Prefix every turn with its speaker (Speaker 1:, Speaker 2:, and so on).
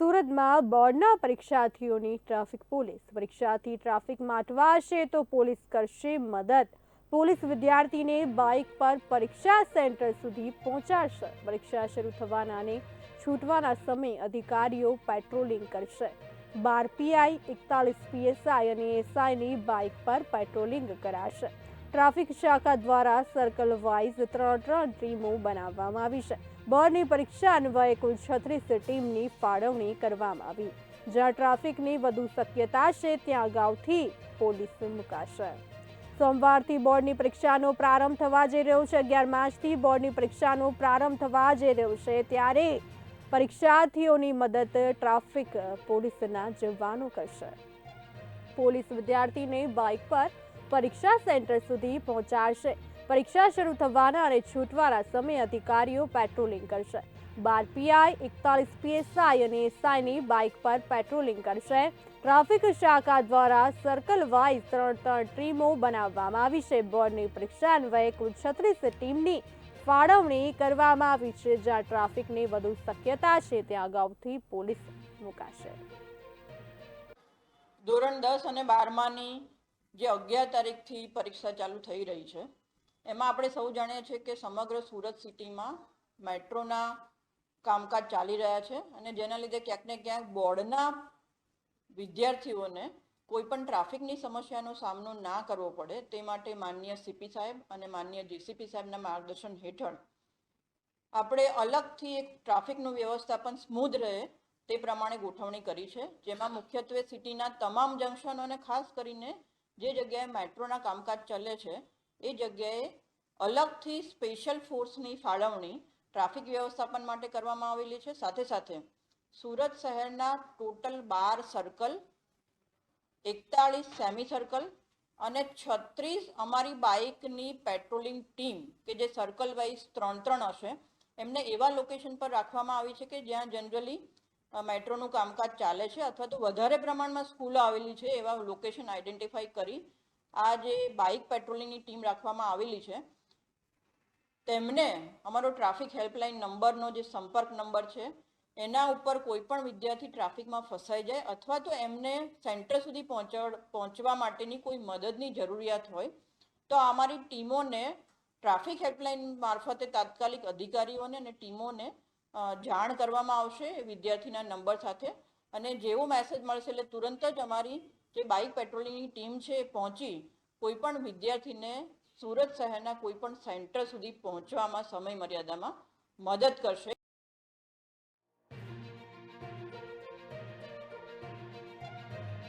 Speaker 1: સુરતમાં બોર્ડના પરીક્ષાર્થીઓની ટ્રાફિક પોલીસ. પરીક્ષાર્થી ટ્રાફિક માટવાશે તો પોલીસ કરશે મદદ. પોલીસ વિદ્યાર્થીને બાઇક પર પરીક્ષા સેન્ટર સુધી પહોંચાડશે. પરીક્ષા શરૂ થવાના અને છૂટવાના સમયે અધિકારીઓ પેટ્રોલિંગ કરશે. બાર પીઆઈ, એકતાલીસ પીએસઆઈ અને એસઆઈની બાઇક પર પેટ્રોલિંગ કરાશે. ટ્રાફિક શાખા દ્વારા સર્કલ વાઇઝ ત્રણ ત્રણ ટીમો બનાવવામાં આવી છે. બોર્ડની પરીક્ષા અન્વયે કુલ છત્રીસ ટીમની ફાળવણી કરવામાં આવી. જ્યાં ટ્રાફિકની વધુ શક્યતા છે, ત્યાં અગાઉથી પોલીસ મુકાશે. સોમવારથી બોર્ડની પરીક્ષાનો પ્રારંભ થવા જઈ રહ્યો છે. અગિયાર માર્ચથી બોર્ડની પરીક્ષાનો પ્રારંભ થવા જઈ રહ્યો છે. ત્યારે પરીક્ષાર્થીઓની મદદ ટ્રાફિક પોલીસના જવાનો કરશે. પોલીસ વિદ્યાર્થીને બાઇક પર પરીક્ષા સેન્ટર સુધી પહોંચાડશે. પરીક્ષા શરૂ થવાના અને છૂટવાના સમયે અધિકારીઓ પેટ્રોલિંગ કરશે. બાર પીઆઈ, એકતાલીસ પીએસઆઈ અને એસઆઈની બાઇક પર પેટ્રોલિંગ કરશે. ટ્રાફિક શાખા દ્વારા સર્કલ વાઇઝ ત્રણ ત્રણ ટીમો બનાવવામાં આવી છે. બોર્ડની પરીક્ષા અન્વયે કુલ છત્રીસ ટીમની ફાળવણી કરવામાં આવી છે. જ્યાં ટ્રાફિકની વધુ શક્યતા છે ત્યાં અગાઉથી પોલીસ મુકાશે.
Speaker 2: ધોરણ દસ અને બારમાની જે અગિયાર તારીખથી પરીક્ષા ચાલુ થઈ રહી છે. એમાં આપણે સૌ જાણીએ છીએ કે સમગ્ર સુરત સિટીમાં મેટ્રોના કામકાજ ચાલી રહ્યા છે અને જેના લીધે ક્યાંક ને ક્યાંક બોર્ડના વિદ્યાર્થીઓને કોઈ પણ ટ્રાફિકની સમસ્યાનો સામનો ના કરવો પડે તે માટે માન્ય સીપી સાહેબ અને માન્ય જીસીપી સાહેબના માર્ગદર્શન હેઠળ આપણે અલગથી એક ટ્રાફિકનું વ્યવસ્થાપન સ્મૂધ રહે તે પ્રમાણે ગોઠવણી કરી છે, જેમાં મુખ્યત્વે સિટીના તમામ જંકશનો અને ખાસ કરીને જે જગ્યાએ મેટ્રોના કામકાજ ચાલે છે એ જગ્યાએ અલગથી સ્પેશિયલ ફોર્સની ફાળવણી ટ્રાફિક વ્યવસ્થાપન માટે કરવામાં આવેલી છે. સાથે સાથે સુરત શહેરના ટોટલ બાર સર્કલ, એકતાળીસ સેમી સર્કલ અને છત્રીસ અમારી બાઇકની પેટ્રોલિંગ ટીમ, કે જે સર્કલ વાઇઝ ત્રણ ત્રણ હશે, એમને એવા લોકેશન પર રાખવામાં આવી છે કે જ્યાં જનરલી મેટ્રોનું કામકાજ ચાલે છે અથવા તો વધારે પ્રમાણમાં સ્કૂલો આવેલી છે એવા લોકેશન આઈડેન્ટિફાઈ કરી આ જે બાઇક પેટ્રોલિંગની ટીમ રાખવામાં આવેલી છે, તેમને અમારો ટ્રાફિક હેલ્પલાઇન નંબરનો જે સંપર્ક નંબર છે, એના ઉપર કોઈ પણ વિદ્યાર્થી ટ્રાફિકમાં ફસાઈ જાય અથવા તો એમને સેન્ટર સુધી પહોંચડ, પહોંચવા માટેની કોઈ મદદની જરૂરિયાત હોય, તો અમારી ટીમોને ટ્રાફિક હેલ્પલાઇન મારફતે તાત્કાલિક અધિકારીઓને અને ટીમોને જાણ કરવામાં આવશે વિદ્યાર્થીના નંબર સાથે. અને જેવો મેસેજ મળશે એટલે તુરંત જ અમારી જે બાઇક પેટ્રોલિંગની ટીમ છે એ પહોંચી કોઈપણ વિદ્યાર્થીને સુરત શહેરના કોઈપણ સેન્ટર સુધી પહોંચવામાં સમય મર્યાદામાં મદદ કરશે.